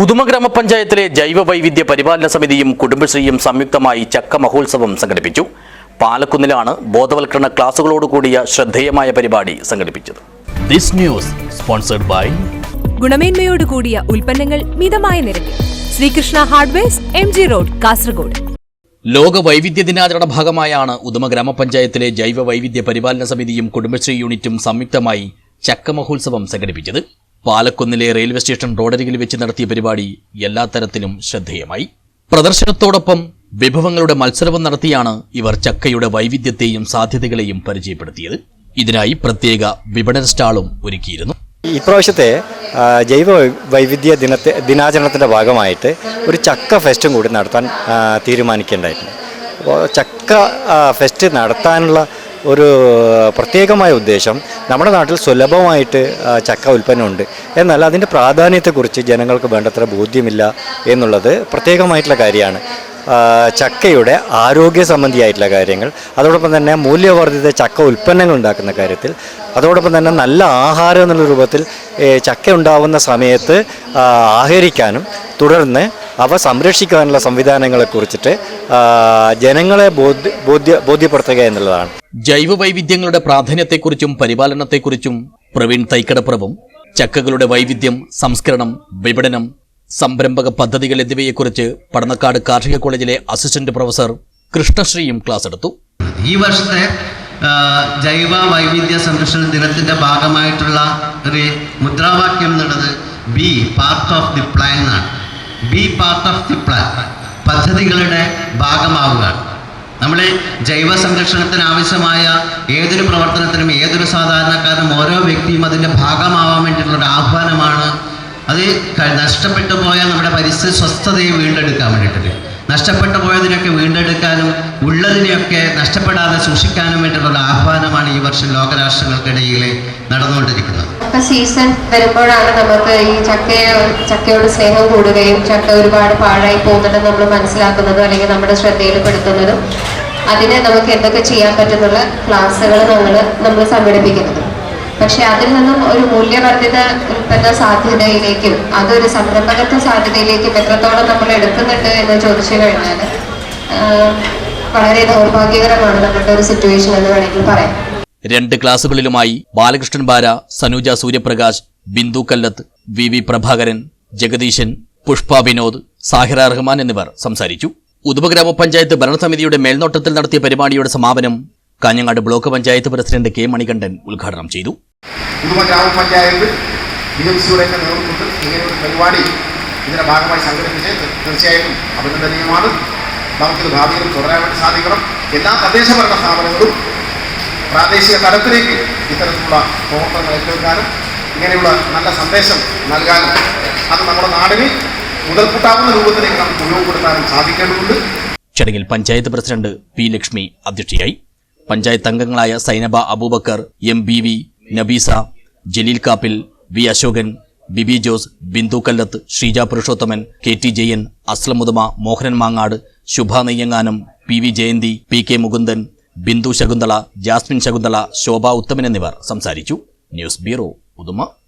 ഉദുമ ഗ്രാമപഞ്ചായത്തിലെ ജൈവ വൈവിധ്യ പരിപാലന സമിതിയും കുടുംബശ്രീയും സംയുക്തമായി ചക്ക മഹോത്സവം സംഘടിപ്പിച്ചു. പാലക്കുന്നിലാണ് ബോധവൽക്കരണ ക്ലാസുകളോടുകൂടിയ ശ്രദ്ധേയമായ പരിപാടി സംഘടിപ്പിച്ചത്. ദിസ് ന്യൂസ് സ്പോൺസർഡ് ബൈ ഗുണമേന്മയോട് കൂടിയ ഉൽപ്പന്നങ്ങൾ മിതമായ നിരക്കിൽ. Sreekrishna hardwares M G road Kasaragod. ലോക വൈവിധ്യ ദിനാചരണ ഭാഗമായാണ് ഉദുമ ഗ്രാമപഞ്ചായത്തിലെ ജൈവ വൈവിധ്യ പരിപാലന സമിതിയും കുടുംബശ്രീ യൂണിറ്റും സംയുക്തമായി ചക്ക മഹോത്സവം സംഘടിപ്പിച്ചത്. പാലക്കുന്നിലെ റെയിൽവേ സ്റ്റേഷൻ റോഡരികിൽ വെച്ച് നടത്തിയ പരിപാടി എല്ലാ തരത്തിലും ശ്രദ്ധേയമായി. പ്രദർശനത്തോടൊപ്പം വിഭവങ്ങളുടെ മത്സരവും നടത്തിയാണ് ഇവർ ചക്കയുടെ വൈവിധ്യത്തെയും സാധ്യതകളെയും പരിചയപ്പെടുത്തിയത്. ഇതിനായി പ്രത്യേക വിപണന സ്റ്റാളും ഒരുക്കിയിരുന്നു. ഇപ്രാവശ്യത്തെ ജൈവ വൈവിധ്യ ദിനത്തെ ദിനാചരണത്തിന്റെ ഭാഗമായിട്ട് ഒരു ചക്ക ഫെസ്റ്റും കൂടി നടത്താൻ തീരുമാനിക്കേണ്ടായിരുന്നു. അപ്പോൾ ചക്ക ഫെസ്റ്റ് നടത്താനുള്ള ഒരു പ്രത്യേകമായ ഉദ്ദേശം. നമ്മുടെ നാട്ടിൽ സുലഭമായിട്ട് ചക്ക ഉൽപ്പന്നമുണ്ട്. എന്നാൽ അതിന്റെ പ്രാധാന്യത്തെക്കുറിച്ച് ജനങ്ങൾക്ക് വേണ്ടത്ര ബോധ്യമില്ല എന്നുള്ളത് പ്രത്യേകമായിട്ടുള്ള കാര്യമാണ്. ചക്കയുടെ ആരോഗ്യ സംബന്ധിയായിട്ടുള്ള കാര്യങ്ങൾ അതോടൊപ്പം തന്നെ മൂല്യവർദ്ധിത ചക്ക ഉൽപ്പന്നങ്ങൾ ഉണ്ടാക്കുന്ന കാര്യത്തിൽ അതോടൊപ്പം തന്നെ നല്ല ആഹാരം എന്നുള്ള രൂപത്തിൽ ചക്ക ഉണ്ടാവുന്ന സമയത്ത് ആഹരിക്കാനും തുടർന്ന് അവ സംരക്ഷിക്കാനുള്ള സംവിധാനങ്ങളെക്കുറിച്ചിട്ട് ജനങ്ങളെ ബോധ്യ ബോധ്യ ബോധ്യപ്പെടുത്തുക എന്നുള്ളതാണ്. ജൈവ വൈവിധ്യങ്ങളുടെ പ്രാധാന്യത്തെക്കുറിച്ചും പരിപാലനത്തെക്കുറിച്ചും പ്രവീൺ തൈക്കടപ്രഭും ചക്കകളുടെ വൈവിധ്യം സംസ്കരണം വിപണനം സംരംഭക പദ്ധതികൾ എന്നിവയെക്കുറിച്ച് പടന്നക്കാട് കാർഷിക കോളേജിലെ അസിസ്റ്റന്റ് പ്രൊഫസർ കൃഷ്ണശ്രീയും ക്ലാസ് എടുത്തു. ഈ വർഷത്തെ ജൈവ വൈവിധ്യ സംരക്ഷണ ദിനത്തിന്റെ ഭാഗമായിട്ടുള്ള ഒരു മുദ്രാവാക്യം എന്നുള്ളത് be part of the plan എന്നാണ്. Be part of the plan പദ്ധതികളുടെ ഭാഗമാവുക നമ്മൾ ജൈവ സംരക്ഷണത്തിന് ആവശ്യമായ ഏതൊരു പ്രവർത്തനത്തിനും ഏതൊരു സാധാരണക്കാരനും ഓരോ വ്യക്തിയും അതിന്റെ ഭാഗമാവാൻ വേണ്ടിയിട്ടുള്ള ഒരു ആഹ്വാനമാണ്. അത് നഷ്ടപ്പെട്ടു പോയ നമ്മുടെ പരിസ്ഥിതി സ്വസ്ഥതയെ വീണ്ടെടുക്കാൻ വേണ്ടിയിട്ട് നഷ്ടപ്പെട്ടു പോയതിനൊക്കെ വീണ്ടെടുക്കാനും ഉള്ളതിനെയൊക്കെ നഷ്ടപ്പെടാതെ സൂക്ഷിക്കാനും വേണ്ടിയിട്ടുള്ള ആഹ്വാനമാണ് ഈ വർഷം ലോകരാഷ്ട്രങ്ങൾക്കിടയിൽ നടന്നുകൊണ്ടിരിക്കുന്നത്. ചക്ക സീസൺ വരുമ്പോഴാണ് നമുക്ക് ഈ ചക്കയെ ചക്കയോട് സ്നേഹം കൂടുകയും ചക്ക ഒരുപാട് പാഴായി പോകുന്നുണ്ടെന്ന് നമ്മൾ മനസ്സിലാക്കുന്നതും അല്ലെങ്കിൽ നമ്മുടെ ശ്രദ്ധയിൽപ്പെടുത്തുന്നതും. അതിനെ നമുക്ക് എന്തൊക്കെ ചെയ്യാൻ പറ്റുന്നുള്ള ക്ലാസ്സുകൾ നമ്മൾ നമ്മൾ സംഘടിപ്പിക്കുന്നത്. പക്ഷെ അതിൽ നിന്നും ഒരു മൂല്യവർദ്ധിത ഉൽപ്പന്ന സാധ്യതയിലേക്കും അതൊരു സംരംഭകത്വ സാധ്യതയിലേക്കും എത്രത്തോളം നമ്മൾ എടുക്കുന്നുണ്ട് എന്ന് ചോദിച്ചു കഴിഞ്ഞാൽ വളരെ ദൗർഭാഗ്യകരമാണ് നമ്മുടെ ഒരു സിറ്റുവേഷൻ എന്ന് വേണമെങ്കിൽ പറയാം. രണ്ട് ക്ലാസുകളിലുമായി ബാലകൃഷ്ണൻ ബാര സനുജ സൂര്യപ്രകാശ് ബിന്ദു കല്ലത്ത് വി വി പ്രഭാകരൻ ജഗദീശൻ പുഷ്പ വിനോദ് സാഹിറ റഹ്മാൻ എന്നിവർ സംസാരിച്ചു. ഉദുപഗ്രാമ ഗ്രാമപഞ്ചായത്ത് ഭരണസമിതിയുടെ മേൽനോട്ടത്തിൽ നടത്തിയ പരിപാടിയുടെ സമാപനം Kanhangad block panchayat president K Manikandan ഉദ്ഘാടനം ചെയ്തു. പരിപാടി ഭാഗമായി തീർച്ചയായും അഭിനന്ദനീയമാണ്. നമുക്കിത് ഭാവിയിൽ തുടരാൻ വേണ്ടി സാധിക്കണം. എല്ലാ തദ്ദേശഭരണ സ്ഥാപനങ്ങളും പ്രാദേശിക തലത്തിലേക്ക് ഇത്തരത്തിലുള്ള പ്രവർത്തനങ്ങൾ ഏറ്റെടുക്കാനും ഇങ്ങനെയുള്ള നല്ല സന്ദേശം നൽകാനും അത് നമ്മുടെ നാടിന് മുതൽക്കൂട്ടാവുന്ന രൂപത്തിലേക്ക് നമുക്ക് ഉപയോഗപ്പെടുത്താനും സാധിക്കേണ്ടതുണ്ട്. ചടങ്ങിൽ പഞ്ചായത്ത് പ്രസിഡന്റ് പി ലക്ഷ്മി അധ്യക്ഷയായി. പഞ്ചായത്ത് അംഗങ്ങളായ Sainaba Aboobacker M B V Nabeesa Jaleel Kappil V Ashokan Bibi Jose Bindu Kallath Sreeja Purushothaman K T Jayan അസ്ലമുദമ Mohanan Mangad Shubha നെയ്യങ്ങാനം P V Jayanthi P K Mukundan Bindu Shakunthala Jasmine Shakunthala Shobha Uthaman എന്നിവർ സംസാരിച്ചു. News bureau Uduma